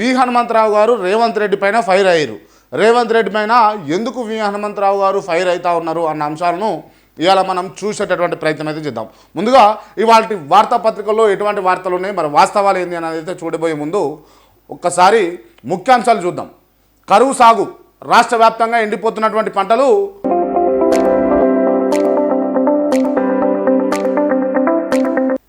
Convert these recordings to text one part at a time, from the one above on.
వి హనుమంతరావు గారు రేవంత్ రెడ్డి పైన ఫైర్ అయ్యారు. రేవంత్ రెడ్డి పైన ఎందుకు వి హనుమంతరావు గారు ఫైర్ అవుతా ఉన్నారు అన్న అంశాలను ఇవాళ మనం చూసేటటువంటి ప్రయత్నం అయితే చేద్దాం. ముందుగా ఇవాళ వార్తాపత్రికల్లో ఎటువంటి వార్తలు ఉన్నాయి? మరి వాస్తవాలు ఏంది అనేది అయితే చూడబోయే ముందు ఒక్కసారి ముఖ్యాంశాలు చూద్దాం. కరువు సాగు రాష్ట్ర వ్యాప్తంగా ఎండిపోతున్నటువంటి పంటలు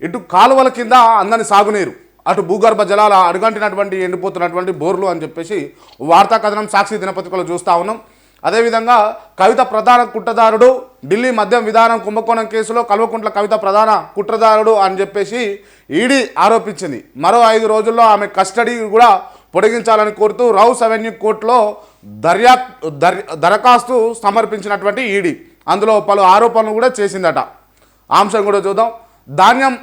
ఇటు కాలువల కింద అందని సాగునీరు. అటు భూగర్భ జలాల అడుగంటినటువంటి ఎండిపోతున్నటువంటి బోర్లు అని చెప్పేసి వార్తా కథనం సాక్షి దినపత్రికలో చూస్తూ ఉన్నాం. అదేవిధంగా కవిత ప్రధాన కుట్రదారుడు ఢిల్లీ మద్యం విధానం కుంభకోణం కేసులో కల్వకుంట్ల కవిత ప్రధాన కుట్రదారుడు అని చెప్పేసి ఈడీ ఆరోపించింది. మరో ఐదు రోజుల్లో ఆమె కస్టడీ కూడా పొడిగించాలని కోరుతూ రౌస్ అవెన్యూ కోర్టులో దర్యా దర్ దరఖాస్తు సమర్పించినటువంటి ఈడీ. అందులో పలు ఆరోపణలు కూడా చేసిందట. అంశం కూడా చూద్దాం. ధాన్యం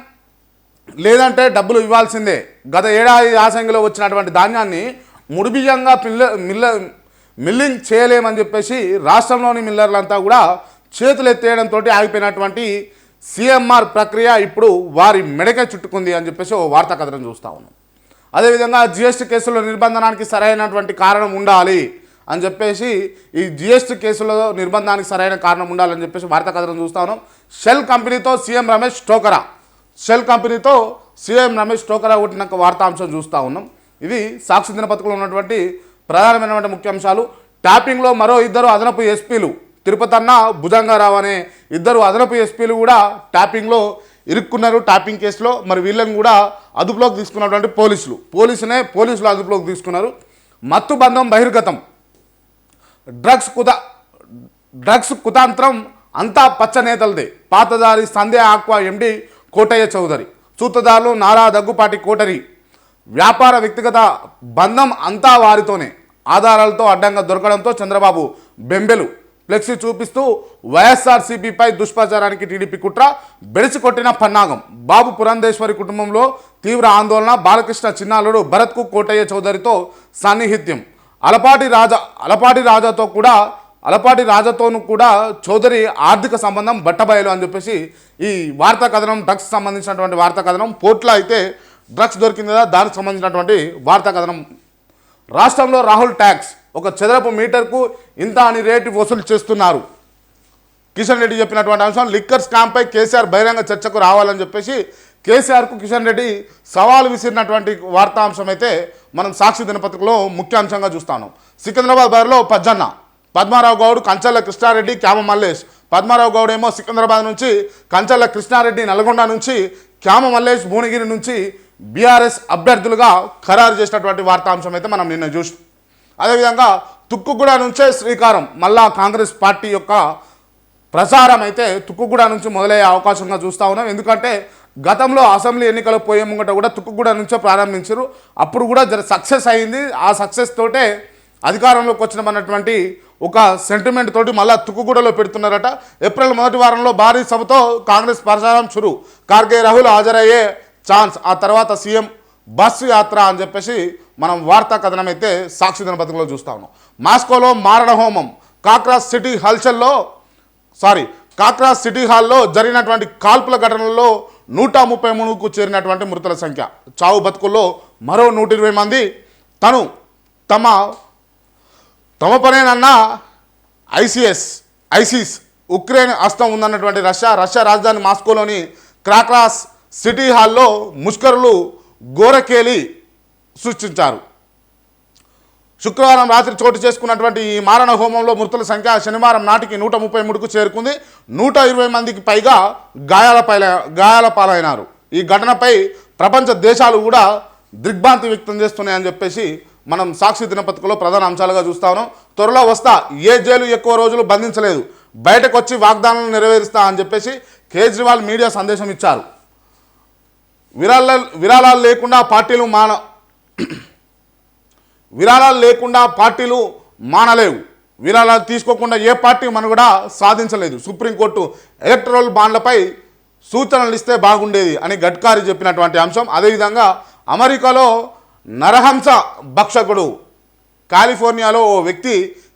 లేదంటే డబ్బులు ఇవ్వాల్సిందే. గత ఏడాది యాసంగిలో వచ్చినటువంటి ధాన్యాన్ని ముడిబియ్యంగా పిల్ల మిల్ల మిల్లింగ్ చేయలేమని చెప్పేసి రాష్ట్రంలోని మిల్లర్లంతా కూడా చేతులు ఎత్తేయడంతో ఆగిపోయినటువంటి సిఎంఆర్ ప్రక్రియ ఇప్పుడు వారి మెడకే చుట్టుకుంది అని చెప్పేసి ఓ వార్తా కథనం చూస్తూ ఉన్నాం. అదేవిధంగా జిఎస్టీ కేసులో నిర్బంధనానికి సరైనటువంటి కారణం ఉండాలి అని చెప్పేసి ఈ జిఎస్టీ కేసులో నిర్బంధానికి సరైన కారణం ఉండాలని చెప్పేసి వార్తా కథనం చూస్తా ఉన్నాం. షెల్ కంపెనీతో సీఎం రమేష్ టోకరా. షెల్ కంపెనీతో సీఎం రమేష్ టోకరా కొట్టిన వార్తాంశం చూస్తూ ఉన్నాం. ఇది సాక్షి దినపత్రికలో ఉన్నటువంటి ప్రధానమైనటువంటి ముఖ్యాంశాలు. ట్యాపింగ్లో మరో ఇద్దరు అదనపు ఎస్పీలు తిరుపతి అన్న భుజంగారావు అనే ఇద్దరు అదనపు ఎస్పీలు కూడా ట్యాపింగ్లో ఇరుక్కున్నారు. ట్యాపింగ్ కేసులో మరి వీళ్ళని కూడా అదుపులోకి తీసుకున్నటువంటి పోలీసులు. పోలీసునే పోలీసులు అదుపులోకి తీసుకున్నారు. మత్తు బంధం బహిర్గతం. డ్రగ్స్ కుత డ్రగ్స్ కుతాంత్రం అంతా పచ్చ నేతలదే. పాతదారి సంధ్య ఆక్వా ఎండి కోటయ్య చౌదరి సూత్రధారులు నారా దగ్గుపాటి కోటరి వ్యాపార వ్యక్తిగత బంధం అంతా వారితోనే ఆధారాలతో అడ్డంగా దొరకడంతో చంద్రబాబు బెంబెలు ఫ్లెక్సీ చూపిస్తూ వైఎస్ఆర్సీపీపై దుష్ప్రచారానికి టీడీపీ కుట్ర బెడిసి కొట్టిన పన్నాగం. బాబు పురంధేశ్వరి కుటుంబంలో తీవ్ర ఆందోళన బాలకృష్ణ చిన్నాలుడు భరత్కు కోటయ్య చౌదరితో సాన్నిహిత్యం. అలపాటి రాజా అలపాటి రాజాతో కూడా అలపాటి రాజాతోను కూడా చౌదరి ఆర్థిక సంబంధం బట్టబయలు అని చెప్పేసి ఈ వార్తా కథనం డ్రగ్స్ సంబంధించినటువంటి వార్తా కథనం పోర్ట్లో అయితే డ్రగ్స్ దొరికింది కదా దానికి సంబంధించినటువంటి వార్తా కథనం. రాష్ట్రంలో రాహుల్ ట్యాక్స్ ఒక చదరపు మీటర్కు ఇంత అని రేటు వసూలు చేస్తున్నారు. కిషన్ రెడ్డి చెప్పినటువంటి అంశం లిక్కర్ స్కామ్పై కేసీఆర్ బహిరంగ చర్చకు రావాలని చెప్పేసి కేసీఆర్కు కిషన్ రెడ్డి సవాలు విసిరినటువంటి వార్తాంశం అయితే మనం సాక్షి దినపత్రికలో ముఖ్య అంశంగా చూస్తాను. సికింద్రాబాద్ బారిలో పజ్జన్న. పద్మారావు గౌడ్ కంచల్ల కృష్ణారెడ్డి క్యామ మల్లేష్. పద్మారావు గౌడ్ ఏమో సికింద్రాబాద్ నుంచి కంచల్ల కృష్ణారెడ్డి నల్గొండ నుంచి క్యామ మల్లేష్ భువనగిరి నుంచి బీఆర్ఎస్ అభ్యర్థులుగా ఖరారు చేసినటువంటి వార్తాంశం అయితే మనం నిన్న చూసాం అదేవిధంగా తుక్కుగూడ నుంచే శ్రీకారం మళ్ళా కాంగ్రెస్ పార్టీ యొక్క ప్రచారం అయితే తుక్కుగూడ నుంచి మొదలయ్యే అవకాశంగా చూస్తూ ఉన్నాం. ఎందుకంటే గతంలో అసెంబ్లీ ఎన్నికలు పోయే ముంగట కూడా తుక్కుగూడ నుంచే ప్రారంభించారు. అప్పుడు కూడా జర సక్సెస్ అయింది. ఆ సక్సెస్ తోటే అధికారంలోకి వచ్చినామన్నటువంటి ఒక సెంటిమెంట్ తోటి మళ్ళా తుక్కుగూడలో పెడుతున్నారట. ఏప్రిల్ మొదటి వారంలో భారీ సభతో కాంగ్రెస్ ప్రచారం చురు. కార్గే రాహుల్ హాజరయ్యే ఛాన్స్ ఆ తర్వాత సీఎం బస్సు యాత్ర అని చెప్పేసి మనం వార్తా కథనం అయితే సాక్షి దినపత్రికలో చూస్తా ఉన్నాం. మాస్కోలో మారణ హోమం. కాక్రాస్ సిటీ హల్చల్లో సారీ కాక్రాస్ సిటీ హాల్లో జరిగినటువంటి కాల్పుల ఘటనల్లో నూట ముప్పై మూడుకు చేరినటువంటి మృతుల సంఖ్య. చావు బతుకుల్లో మరో నూట ఇరవై మంది తను తమ తమ పనేనన్నా ఐసిఎస్ ఐసిస్ ఉక్రెయిన్ హస్తం ఉందన్నటువంటి రష్యా రష్యా రాజధాని మాస్కోలోని క్రాక్రాస్ సిటీ హాల్లో ముష్కరులు గోరకేలి సృష్టించారు. శుక్రవారం రాత్రి చోటు చేసుకున్నటువంటి ఈ మారణ హోమంలో మృతుల సంఖ్య శనివారం నాటికి నూట ముప్పై మూడుకు చేరుకుంది. నూట ఇరవై మందికి పైగా గాయాల పైల గాయాల పాలైనారు. ఈ ఘటనపై ప్రపంచ దేశాలు కూడా దిగ్భ్రాంతి వ్యక్తం చేస్తున్నాయని చెప్పేసి మనం సాక్షి దినపత్రికలో ప్రధాన అంశాలుగా చూస్తా ఉన్నాం. త్వరలో వస్తా. ఏ జైలు ఎక్కువ రోజులు బంధించలేదు. బయటకు వచ్చి వాగ్దానాలు నెరవేరుస్తా అని చెప్పేసి కేజ్రీవాల్ మీడియా సందేశం ఇచ్చారు. విరాళ విరాళాలు లేకుండా పార్టీలు మాన విరాళాలు లేకుండా పార్టీలు మానలేవు. విరాళాలు తీసుకోకుండా ఏ పార్టీ మనుగడ సాధించలేదు. సుప్రీంకోర్టు ఎలక్ట్రల్ బాండ్లపై సూచనలు ఇస్తే బాగుండేది అని గడ్కారీ చెప్పినటువంటి అంశం. అదేవిధంగా అమెరికాలో నరహంస భక్షకుడు. కాలిఫోర్నియాలో ఓ వ్యక్తి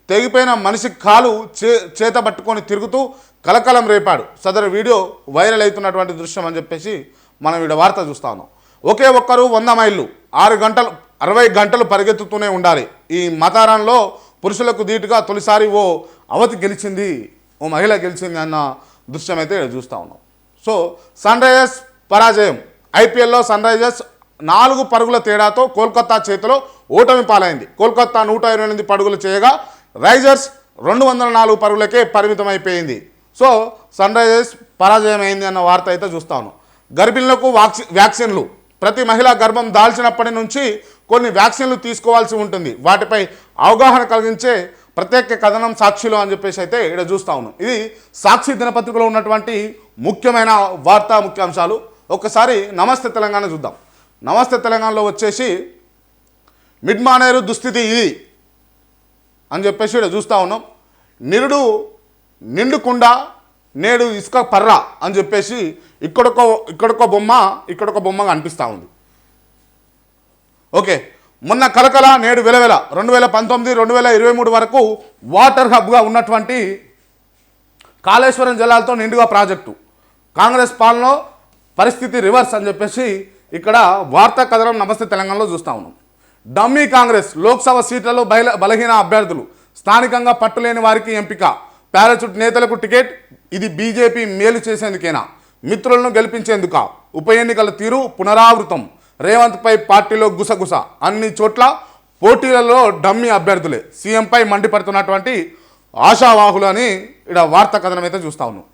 తెగిపోయిన మనిషి కాలు చే చేత పట్టుకొని తిరుగుతూ కలకలం రేపాడు. సదరు వీడియో వైరల్ అవుతున్నటువంటి దృశ్యం అని చెప్పేసి మనం ఇక్కడ వార్త చూస్తా ఉన్నాం ఒకే ఒక్కరు వంద మైళ్ళు ఆరు గంటలు అరవై గంటలు పరిగెత్తుతూనే ఉండాలి. ఈ మతారంలో పురుషులకు ధీటుగా తొలిసారి ఓ అవతి గెలిచింది ఓ మహిళ గెలిచింది అన్న దృశ్యం అయితే చూస్తూ ఉన్నాం. సో సన్ రైజర్స్ పరాజయం. ఐపీఎల్లో సన్ రైజర్స్ నాలుగు పరుగుల తేడాతో కోల్కతా చేతిలో ఓటమి పాలైంది. కోల్కతా నూట ఇరవై ఎనిమిది పరుగులు చేయగా రైజర్స్ రెండు వందల నాలుగు పరుగులకే పరిమితం అయిపోయింది సో సన్ రైజర్స్ పరాజయమైంది అయింది అన్న వార్త అయితే చూస్తాను. గర్భిణులకు వాక్సి వ్యాక్సిన్లు. ప్రతి మహిళ గర్భం దాల్చినప్పటి నుంచి కొన్ని వ్యాక్సిన్లు తీసుకోవాల్సి ఉంటుంది. వాటిపై అవగాహన కలిగించే ప్రత్యేక కథనం సాక్షిలో అని చెప్పేసి అయితే ఇక్కడ చూస్తా ఉన్నాం. ఇది సాక్షి దినపత్రికలో ఉన్నటువంటి ముఖ్యమైన వార్తా ముఖ్యాంశాలు. ఒక్కసారి నమస్తే తెలంగాణ చూద్దాం. నమస్తే తెలంగాణలో వచ్చేసి మిడ్ మానేరు దుస్థితి ఇది అని చెప్పేసి ఇక్కడ చూస్తూ ఉన్నాం. నిరుడు నిండుకుండా నేడు ఇసుక పర్ర అని చెప్పేసి ఇక్కడొక ఇక్కడొక బొమ్మ ఇక్కడొక బొమ్మ కనిపిస్తూ ఉంది. ఓకే మొన్న కలకల నేడు వెలవెల రెండు వేల పంతొమ్మిది రెండు వేల ఇరవై మూడు వరకు వాటర్ హబ్గా ఉన్నటువంటి కాళేశ్వరం జలాలతో నిండుగా ప్రాజెక్టు. కాంగ్రెస్ పాలనలో పరిస్థితి రివర్స్ అని చెప్పేసి ఇక్కడ వార్తా కథనం నమస్తే తెలంగాణలో చూస్తా ఉన్నాం. డమ్మీ కాంగ్రెస్ లోక్సభ సీట్లలో బయల బలహీన అభ్యర్థులు స్థానికంగా పట్టులేని వారికి ఎంపిక పారాచూట్ నేతలకు టికెట్ ఇది బీజేపీ మేలు చేసేందుకేనా? మిత్రులను గెలిపించేందుక? ఉప ఎన్నికల తీరు పునరావృతం రేవంత్పై పార్టీలో గుసగుస అన్ని చోట్ల పోటీలలో డమ్మీ అభ్యర్థులే. సీఎంపై మండిపడుతున్నటువంటి ఆశావాహులు అని ఇక్కడ వార్తా కథనం అయితే చూస్తా ఉన్నాం.